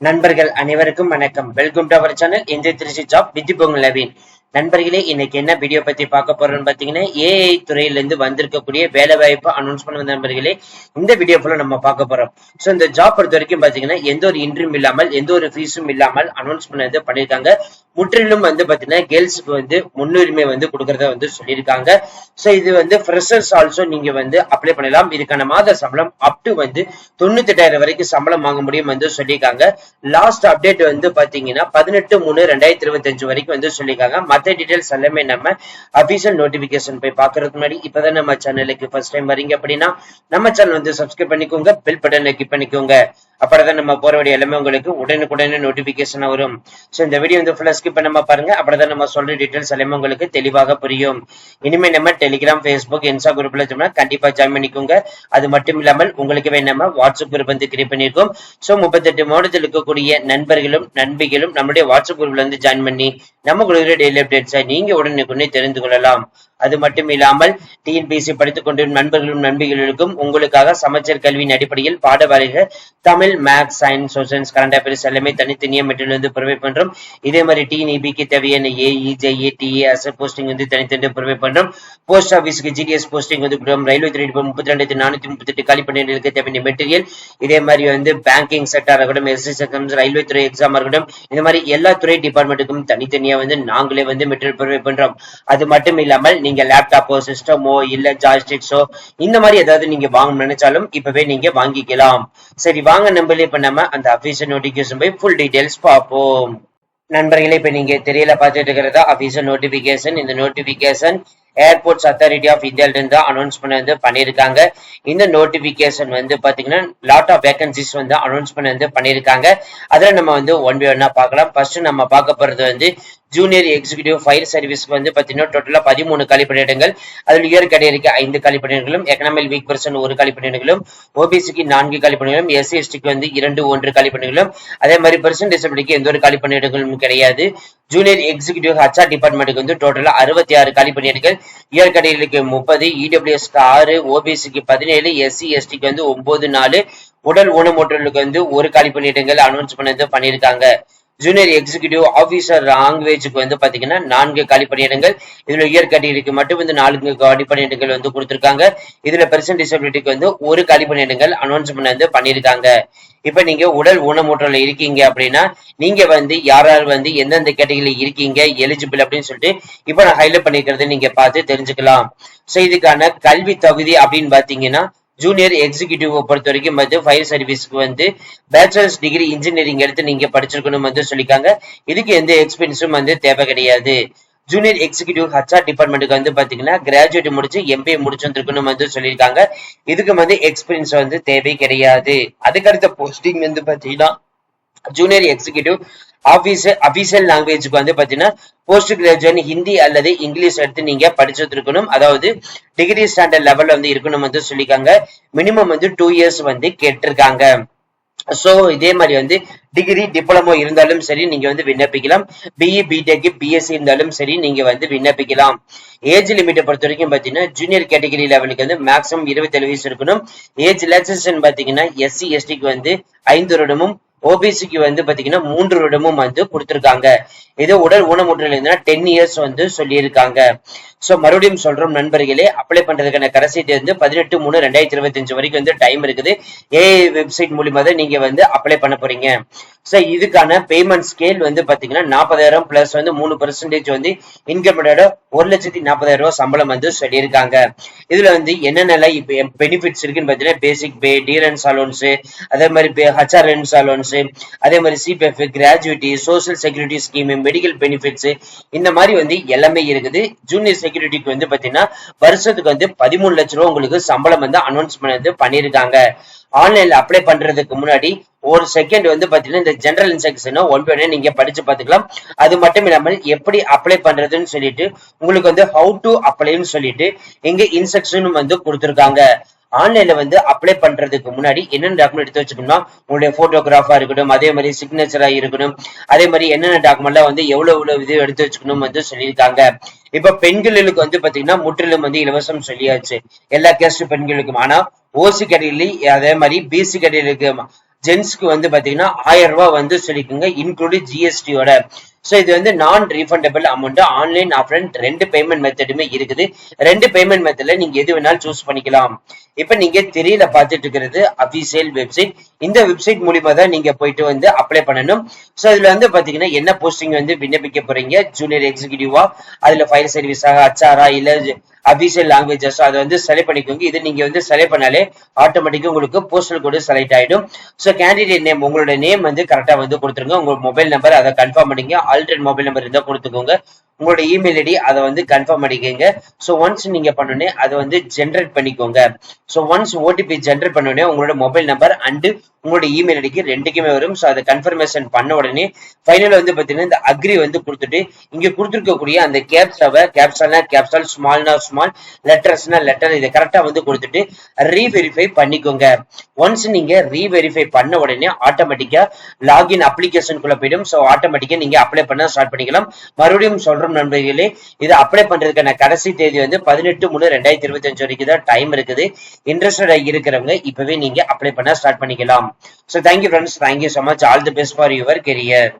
நண்பர்கள் அனைவருக்கும் வணக்கம். வெல்கம் டு அவர் சேனல் இந்த திருச்சி ஜாப் வித் பொங்கல் நவீன் நண்பர்களே இன்னைக்கு என்ன வீடியோ பத்தி பார்க்க போறோம்னு பாத்தீங்கன்னா ஏஐ துறையில இருந்து வந்திருக்கக்கூடிய வேலை வாய்ப்பு அனௌன்ஸ் பண்ண நண்பர்களே. இந்த வீடியோ ஃபுல்லா நம்ம பார்க்க போறோம். சோ இந்த ஜாப் பொறுத்த வரைக்கும் பாத்தீங்கன்னா எந்த ஒரு இன்டர்வியூ இல்லாமல் எந்த ஒரு ஃபீஸும் இல்லாமல் அனௌன்ஸ் பண்ணது பண்ணிருக்காங்க முற்றிலும் வந்து பாத்தீங்கன்னா கேர்ள்ஸுக்கு வந்து முன்னுரிமை வந்து கொடுக்கறத வந்து சொல்லியிருக்காங்க. சோ இது வந்து ஃப்ரெஷர்ஸ் ஆல்சோ நீங்க வந்து அப்ளை பண்ணலாம். இதுக்கான மாத சம்பளம் அப் டு வந்து தொண்ணூத்தி எட்டாயிரம் வரைக்கும் சம்பளம் வாங்க முடியும் வந்து சொல்லியிருக்காங்க. லாஸ்ட் அப்டேட் வந்து பாத்தீங்கன்னா பதினெட்டு மூணு ரெண்டாயிரத்தி இருபத்தி அஞ்சு வரைக்கும் வந்து சொல்லியிருக்காங்க. மத்த டீடைல்ஸ் எல்லாமே நம்ம அபிஷியல் நோட்டிபிகேஷன் போய் பாக்குறதுக்கு முன்னாடி இப்பதான் நம்ம சேனலுக்கு ஃபர்ஸ்ட் டைம் வரீங்க அப்படின்னா நம்ம சேனல் வந்து சப்ஸ்கிரைப் பண்ணிக்கோங்க பெல் பட்டனை கிளிக் பண்ணிக்கோங்க. அப்பதான் நம்ம போற வீடியோ எல்லாமே உங்களுக்கு உடனுக்குடனே நோட்டிபிகேஷன் வரும். சோ இந்த வீடியோ வந்து ஃபுல்லா ஸ்கிப் பண்ணாம பாருங்க. அப்பதான் நம்ம சொல்ற டீடைல்ஸ் எல்லாமே உங்களுக்கு தெளிவாக புரியும். இனிமே நம்ம டெலிகிராம் ஃபேஸ்புக் இன்ஸ்டா குரூப்ல சொன்னா கண்டிப்பா ஜாயின் பண்ணிக்கோங்க. அது மட்டும் இல்லாமல் உங்களுக்கு நம்ம வாட்ஸ்அப் குரூப் வந்து கிரியேட் பண்ணிருக்கோம். சோ முப்பத்தெட்டு மாவட்டத்தில் இருக்கக்கூடிய நண்பர்களும் நண்பிகளும் நம்முடைய வாட்ஸ்அப் குரூப்ல வந்து ஜாயின் பண்ணி நம்ம கொடுக்குற டெய்லி அப்டேட்ஸை நீங்க உடனுக்குடனே தெரிந்து கொள்ளலாம். அது மட்டும் இல்லாமல் டிஎன்பிஎஸ்சி படித்துக் கொண்டிருக்கும் நண்பர்களும் நண்பிகளுக்கும் உங்களுக்காக சமச்சீர் கல்வியின் அடிப்படையில் பாட Tamil maths science socials current affairs எல்லாமே தனித்தனியா மெட்டீரியல் வந்து பண்றோம். இதே மாதிரி டிஎன்இபிக்கு தேவையான ஏஇஜேஏ டிஏ அசர் போஸ்டிங் வந்து தனித்தனியாக ப்ரொவைட் பண்றோம். போஸ்ட் ஆஃபீஸ்க்கு ஜிடிஎஸ் போஸ்டிங் வந்து கொடுக்கும் ரயில்வே துறை முப்பத்தி ரெண்டாயிரத்தி நானூத்தி முப்பத்தி எட்டு காலி பணியிடங்களுக்கு தேவையான மெட்டீரியல் இதே மாதிரி வந்து பேங்கிங் செக்டர் இருக்கட்டும் எஸ்சி செக்டர் ரயில்வே துறை எக்ஸாம் இருக்கட்டும் இந்த மாதிரி எல்லா துறை டிபார்ட்மெண்ட்டுக்கும் தனித்தனியா வந்து நாங்களே வந்து மெட்டீரியல் ப்ரொவைட் பண்றோம். அது மட்டும் இல்லாமல் நீங்க லேப்டாப்போ சிஸ்டமோ இல்ல ஜாய்ஸ்டிக்ஸோ இந்த மாதிரி ஏதாவது நீங்க வாங்கணும்னு நினைச்சாலும் இப்பவே நீங்க வாங்கிக்கலாம். சரி வாங்க நம்மளே இப்ப நம்ம அந்த அபிஷியல் நோட்டிபிகேஷன் போய் ஃபுல் டீடைல்ஸ் பார்ப்போம். நண்பர்களே இப்ப நீங்க தெரியல பார்த்துட்டு இருக்கிறதா? அபிஷியல் நோட்டிபிகேஷன் இந்த நோட்டிபிகேஷன் ஏர்போர்ட்ஸ் அத்தாரிட்டி ஆஃப் இந்தியால இருந்து அனௌன்ஸ்மெண்ட் வந்து பண்ணியிருக்காங்க இந்த நோட்டிபிகேஷன் வந்து பாத்தீங்கன்னா லாட் ஆஃப் வேகன்சிஸ் வந்து அனௌன்ஸ்மெண்ட் வந்து பண்ணியிருக்காங்க அதுல நம்ம வந்து ஒன் பை ஒன்னா பார்க்கலாம். ஃபர்ஸ்ட் நம்ம பார்க்க போறது வந்து ஜூனியர் எக்ஸிகியூட்டிவ் ஃபயர் சர்வீஸ்க்கு வந்து பாத்தீங்கன்னா டோட்டலா பதிமூணு காலிப்பணியிடங்கள் அதில் உயர் கடையறிக்கு ஐந்து காலிப்பணியிடங்களும் எக்கனாமிக் வீக் பர்சன் ஒரு காலிப்பணியிடங்களும் ஓபிசிக்கு நான்கு காலிப்பணிகளும் எஸ்சி எஸ்டிக்கு வந்து இரண்டு ஒன்று காலிப்பணிகளும் அதே மாதிரி பர்சன் டிசபிலிட்டிக்கு எந்த ஒரு காலிப்பணியிடங்களும் கிடையாது. ஜூனியர் எக்ஸிகியூட்டிவ் ஹச்ஆர் டிபார்ட்மெண்ட்டுக்கு வந்து டோட்டலா அறுபத்தி ஆறு காலி பணியிடங்கள் கடையலுக்கு முப்பது இடபிள்யூஎஸ்க்கு ஆறு ஓபிசிக்கு பதினேழு எஸ்சி எஸ்டிக்கு வந்து ஒன்பது நாலு. உடல் ஊனமுற்றலுக்கு வந்து ஒரு காலிப்பணியிடங்கள் அனௌன்ஸ் பண்ணது பண்ணியிருக்காங்க. ஜூனியர் எக்ஸிகியூட்டிவ் ஆபீசர் லாங்குவேஜுக்கு வந்து பாத்தீங்கன்னா நான்கு காலி பணியிடங்கள் இதுல உயர் கேட்டகரிக்கு மட்டும் வந்து நான்கு காலி பணியிடங்கள் வந்து கொடுத்திருக்காங்க. இதுல பெர்சன் டிசபிலிட்டிக்கு வந்து ஒரு காலி பணியிடங்கள் அனௌன்ஸ்மெண்ட் வந்து பண்ணியிருக்காங்க. இப்ப நீங்க உடல் ஊனமுற்றல இருக்கீங்க அப்படின்னா நீங்க வந்து யார் யார் வந்து எந்தெந்த கேட்டகரியில இருக்கீங்க எலிஜிபிள் அப்படின்னு சொல்லிட்டு இப்ப நான் ஹைலைட் பண்ணிக்கிறது நீங்க பார்த்து தெரிஞ்சுக்கலாம். சோ இதுக்கான கல்வி தகுதி அப்படின்னு பாத்தீங்கன்னா ஜூனியர் எக்ஸிகியூட்டிவ் பொறுத்த வரைக்கும் வந்து ஃபயர் சர்வீஸ்க்கு வந்து பேச்சுலர்ஸ் டிகிரி இன்ஜினியரிங் எடுத்து நீங்க படிச்சிருக்கணும் வந்து சொல்லிக்காங்க இதுக்கு எந்த எக்ஸ்பீரியன்ஸும் வந்து தேவை கிடையாது. ஜூனியர் எக்ஸிகியூட்டிவ் ஹச்ஆர் டிபார்ட்மெண்ட்டுக்கு வந்து பாத்தீங்கன்னா கிராஜுவேட் முடிச்சு எம்பிஏ முடிச்சிருக்கணும் வந்து சொல்லியிருக்காங்க. இதுக்கு வந்து எக்ஸ்பீரியன்ஸ் வந்து தேவை கிடையாது. அதுக்கடுத்த போஸ்டிங் வந்து பாத்தீங்கன்னா ஜூனியர் எக்ஸிகியூட்டிவ் ஆஃபீஸர் அபிஷியல் லாங்குவேஜுக்கு வந்து பாத்தீங்கன்னா போஸ்ட் கிராஜுவேட் ஹிந்தி அல்லது இங்கிலீஷ் எடுத்து நீங்க படிச்சிருக்கணும் அதாவது டிகிரி ஸ்டாண்டர்ட் லெவல்ல வந்து இருக்கணும் வந்து சொல்லியிருக்காங்க. மினிமம் வந்து டூ இயர்ஸ் வந்து கேட்டிருக்காங்க. சோ இதே மாதிரி வந்து டிகிரி டிப்ளமோ இருந்தாலும் சரி நீங்க வந்து விண்ணப்பிக்கலாம். பிஇ பிடெக் பிஎஸ்சி இருந்தாலும் சரி நீங்க வந்து விண்ணப்பிக்கலாம். ஏஜ் லிமிட்டை பொறுத்த வரைக்கும் பாத்தீங்கன்னா ஜூனியர் கேட்டகரி லெவலுக்கு வந்து மேக்ஸிமம் இருபத்தேழு வயசு இருக்கணும். ஏஜ் ரிலாக்சேஷன் பாத்தீங்கன்னா எஸ்சி எஸ்டிக்கு வந்து ஐந்து வருடமும் ஓபிசிக்கு வந்து பாத்தீங்கன்னா மூன்று வருடமும் வந்து கொடுத்திருக்காங்க. இது உடல் ஊனமுற்றல் டென் இயர்ஸ் வந்து சொல்லியிருக்காங்க. சோ மறுபடியும் சொல்றோம் நண்பர்களே அப்ளை பண்றதுக்கான கடைசி தேதி வந்து பதினெட்டு மூணு ரெண்டாயிரத்தி இருபத்தி அஞ்சு வரைக்கும் வந்து டைம் இருக்குது. ஏஐ வெப்சைட் மூலியமா தான் நீங்க வந்து அப்ளை பண்ண போறீங்க. ஸோ இதுக்கான பேமெண்ட் ஸ்கேல் வந்து பார்த்தீங்கன்னா நாற்பதாயிரம் பிளஸ் வந்து மூணு பெர்சன்டேஜ் வந்து இன்கமோட ஒரு லட்சத்தி நாற்பதாயிரம் ரூபா சம்பளம் வந்து சொல்லியிருக்காங்க. இதுல வந்து என்னென்ன பெனிஃபிட்ஸ் இருக்குன்னு பார்த்தீங்கன்னா பேசிக் பே டீரன்ஸ் அலோன்ஸ் அதே மாதிரி ஹச்ஆர்என்ஸ் அலோன்ஸ் அதே மாதிரி CPF gratuity social security scheme medical benefits இந்த மாதிரி வந்து எல்லாமே இருக்குது. ஜூனியர் செக்யூரிட்டிக்கு வந்து பார்த்தீங்கன்னா வருஷத்துக்கு வந்து பதிமூணு லட்ச ரூபா உங்களுக்கு சம்பளம் வந்து அனௌன்ஸ் வந்து பண்ணியிருக்காங்க. ஆன்லைன்ல அப்ளை பண்றதுக்கு முன்னாடி ஒரு செகண்ட் வந்து பாத்தீங்கன்னா இந்த ஜெனரல் இன்ஸ்ட்ரக்ஷன் ஒன் பை நீங்க படிச்சு பாத்துக்கலாம். அது மட்டும் இல்லாமல் எப்படி அப்ளை பண்றதுன்னு சொல்லிட்டு உங்களுக்கு வந்து ஹவு டு அப்ளைன்னு சொல்லிட்டு இங்க இன்ஸ்ட்ரக்ஷனும் வந்து கொடுத்துருக்காங்க. ஆன்லைன்ல வந்து அப்ளை பண்றதுக்கு முன்னாடி என்னென்ன டாக்குமெண்ட் எடுத்து வச்சுக்கணும்னா உங்களுடைய போட்டோகிராஃபா இருக்கட்டும் அதே மாதிரி சிக்னேச்சரா இருக்கணும் அதே மாதிரி என்னென்ன டாக்குமெண்ட்லாம் வந்து எவ்வளவு எவ்வளவு இது எடுத்து வச்சுக்கணும் வந்து சொல்லியிருக்காங்க. இப்ப பெண்களுக்கு வந்து பாத்தீங்கன்னா முற்றிலும் வந்து இலவசம் சொல்லியாச்சு. எல்லா கேஸ்ட் பெண்களுக்கும். ஆனா ஓசி கேட்டகரி அதே மாதிரி பிசி இருக்கு ஜென்ஸ்க்கு வந்து பாத்தீங்கன்னா ஆயிரம் ரூபாய் வந்து சொல்லிக்கோங்க இன்க்ளூடிங் ஜிஎஸ்டியோட ஸோ இது வந்து non refundable amount online offline ரெண்டு பேமெண்ட் மெத்தடுமே இருக்குது. ரெண்டு பேமெண்ட் மெத்தட்ல நீங்க எது வேணாலும் சூஸ் பண்ணிக்கலாம். இப்போ நீங்க திரையில பார்த்துட்டு இருக்கிறது அபிஷியல் வெப்சைட் இந்த வெப்சைட் மூலியமா தான் நீங்க போயிட்டு வந்து அப்ளை பண்ணணும். ஸோ இதுல வந்து பாத்தீங்கன்னா என்ன போஸ்டிங் வந்து விண்ணப்பிக்க போறீங்க? ஜூனியர் எக்ஸிகியூட்டிவா அதுல ஃபைல் சர்வீஸாக அச்சாரா இல்ல அபிஷியல் லாங்குவேஜஸ் அதை வந்து செலக்ட் பண்ணிக்கோங்க. இது நீங்க வந்து செலக்ட் பண்ணாலே ஆட்டோமேட்டிக்கா உங்களுக்கு போஸ்டல் கோடு செலக்ட் ஆயிடும். ஸோ கேண்டிடேட் நேம் உங்களோட நேம் வந்து கரெக்டா வந்து கொடுத்துருங்க. உங்க மொபைல் நம்பர் அதை கன்ஃபார்ம் பண்ணிங்க ஆல்டர்னேட் மொபைல் நம்பர் இருந்தா கொடுத்துக்கோங்க. உங்களோட இமெயில் ஐடி அதை வந்து கன்ஃபார்ம் பண்ணிக்கோங்க. ஸோ ஒன்ஸ் நீங்க பண்ணோடனே அதை வந்து ஜென்ரேட் பண்ணிக்கோங்க. ஸோ ஒன்ஸ் ஓடிபி ஜென்ரேட் பண்ணோடனே உங்களோட மொபைல் நம்பர் அண்டு உங்களோட இமெயில் ஐடிக்கு ரெண்டுக்குமே வரும். ஸோ அதை கன்ஃபர்மேஷன் பண்ண உடனே ஃபைனல் வந்து பார்த்தீங்கன்னா இந்த அக்ரி வந்து கொடுத்துட்டு இங்கே கொடுத்துருக்கக்கூடிய அந்த கேப்ஸாவை கேப்சால்னா கேப்சால் ஸ்மால்னா ஸ்மால் லெட்டர்ஸ்னா லெட்டர் இதை கரெக்டாக வந்து கொடுத்துட்டு ரீவெரிஃபை பண்ணிக்கோங்க. ஒன்ஸ் நீங்க ரீவெரிஃபை பண்ண உடனே ஆட்டோமேட்டிக்கா லாகின் அப்ளிகேஷனுக்குள்ள போயிடும். ஸோ ஆட்டோமேட்டிக்காக நீங்க அப்ளை பண்ண ஸ்டார்ட் பண்ணிக்கலாம். மறுபடியும் வரும் நண்பர்களே. இது அப்ளை பண்றதுக்கான கடைசி தேதி வந்து பதினெட்டு மூணு ரெண்டாயிரத்தி இருபத்தி அஞ்சு வரைக்கும் தான் டைம் இருக்குது. இன்ட்ரெஸ்டட் இருக்கிறவங்க இப்பவே நீங்க அப்ளை பண்ண ஸ்டார்ட் பண்ணிக்கலாம். So thank you friends thank you so much all the best for your career